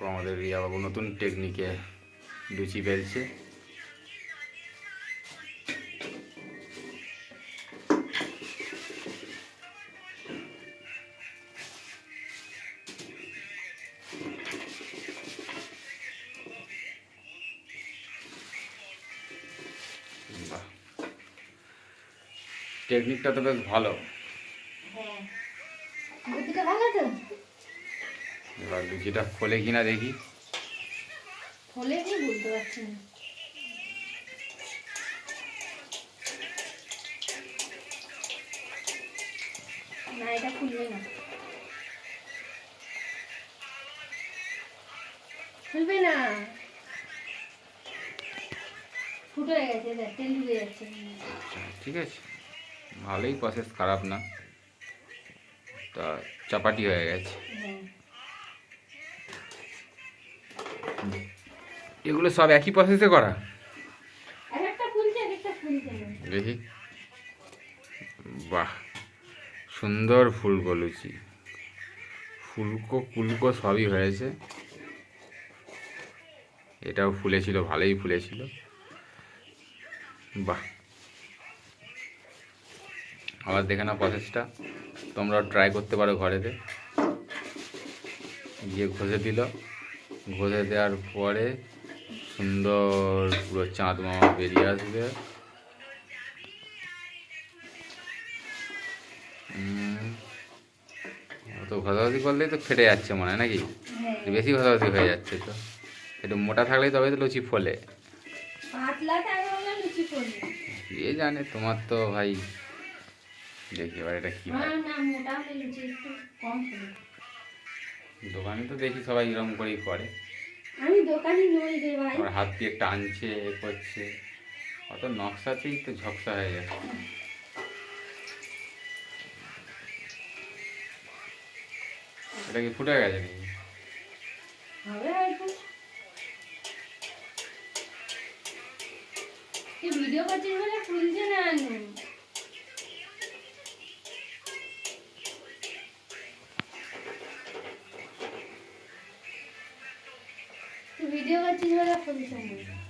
তো আমাদের রিয়া বাবু নতুন টেকনিকে লুচি বেলছে টেকনিকটা তো বেশ ভালো। হ্যাঁ। বুদ্ধিটা ভালো তো? এবার লুচিটা খোলে কিনা দেখি। ফলে কি বলতে পারছি না? না এটা খুলবে না। খুলবে না? ফুটো হয়ে গেছে দেখ তেল ঢুকে যাচ্ছে। আচ্ছা, ঠিক আছে। ভালোই প্রসেস খারাপ না। তা চাপাটি হয়ে গেছে। হ্যাঁ। এগুলো সব একই প্রসেসে করা? দেখি। বাহ সুন্দর ফুলকো লুচি ফুলকো কুলকো সবই হয়েছে। এটাও ফুলেছিল ভালোই ফুলেছিল। বাহ। আবার দেখে না প্রসেসটা তোমরাও ট্রাই করতে পারো ঘরেতে। গিয়ে ঘষে দিল। ঘষে দেওয়ার পরে সুন্দর পুরো চাঁদ মামা বেরিয়ে আসবে। অত ঘষাঘষি করলেই তো ফেটে যাচ্ছে মনে হয় নাকি? হ্যাঁ। বেশি ঘষাঘষি হয়ে যাচ্ছে তো। একটু মোটা থাকলেই তবে তো লুচি ফোলে। কে জানে তোমার তো ভাই দেখি এবার এটা কি দোকানে তো দেখি সবাই এরকম করেই করে। আমি দোকানে নই আমার হাত দিয়ে টানছে, এ করছে। অত নকশাতেই তো ঝকসা হয়ে যাচ্ছে এটা কি ফুটে গেছে নাকি? ভিডিও করছিস বলে? শুনছে না আনু তুই ভিডিও করছিস বলে খুলছে না